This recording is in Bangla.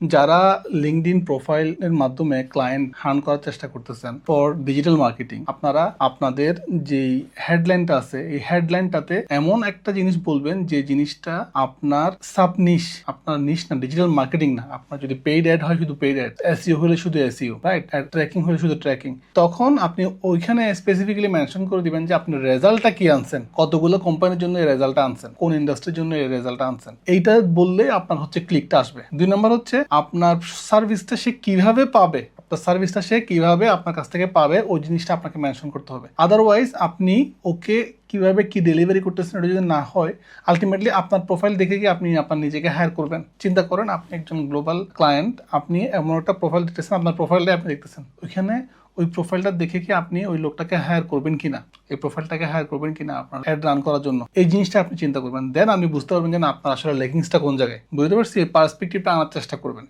যারা লিঙ্কড লিঙ্কডিন প্রোফাইলের মাধ্যমে ক্লায়েন্ট হার্ন করার চেষ্টা করতেছেন ফর ডিজিটাল মার্কেটিং আপনারা আপনাদের যেই হেডলাইনটা আছে, এই হেডলাইনটাতে এমন একটা জিনিস বলবেন যে জিনিসটা আপনার সাব নিশ আপনার নিশ না ডিজিটাল মার্কেটিং না। আপনার যদি পেইড অ্যাড হয় শুধু পেইড অ্যাড এসিও হলে শুধু এসইও রাইট ট্র্যাকিং হলে শুধু ট্র্যাকিং তখন আপনি ওইখানে স্পেসিফিক্যালি মেনশন করে দিবেন যে আপনি রেজাল্টটা কি আনছেন, কতগুলো কোম্পানির জন্য এই রেজাল্টটা আনছেন, কোন ইন্ডাস্ট্রির জন্য এই রেজাল্টটা আনছেন। এইটা বললে আপনার হচ্ছে ক্লিকটা আসবে। দুই নম্বর হচ্ছে আপনার সার্ভিসটা সে কীভাবে পাবে? আপনার সার্ভিসটা সে কীভাবে আপনার কাছ থেকে পাবে, ওই জিনিসটা আপনাকে মেনশন করতে হবে। আদারওয়াইজ আপনি ওকে কীভাবে কি ডেলিভারি করতেছেন এটা যদি না হয় আলটিমেটলি আপনার প্রোফাইল দেখে কি আপনি আপনার নিজেকে হায়ার করবেন। চিন্তা করেন, আপনি একজন গ্লোবাল ক্লায়েন্ট আপনি এমন একটা প্রোফাইল দেখতেছেন, আপনার প্রোফাইলটাই আপনি দেখতেছেন। ওইখানে ওই প্রোফাইলটা দেখে কি আপনি ওই লোকটাকে হায়ার করবেন কিনা, এই প্রোফাইলটাকে হায়ার করবেন কিনা আপনার অ্যাড রান করার জন্য, এই জিনিসটা আপনি চিন্তা করবেন। দেন আপনি বুঝতে পারবেন যে আপনার আসলে লেগিংসটা কোন জায়গায়। বুঝতে পারছি পার্সপেক্টিভটা আনার চেষ্টা করবেন।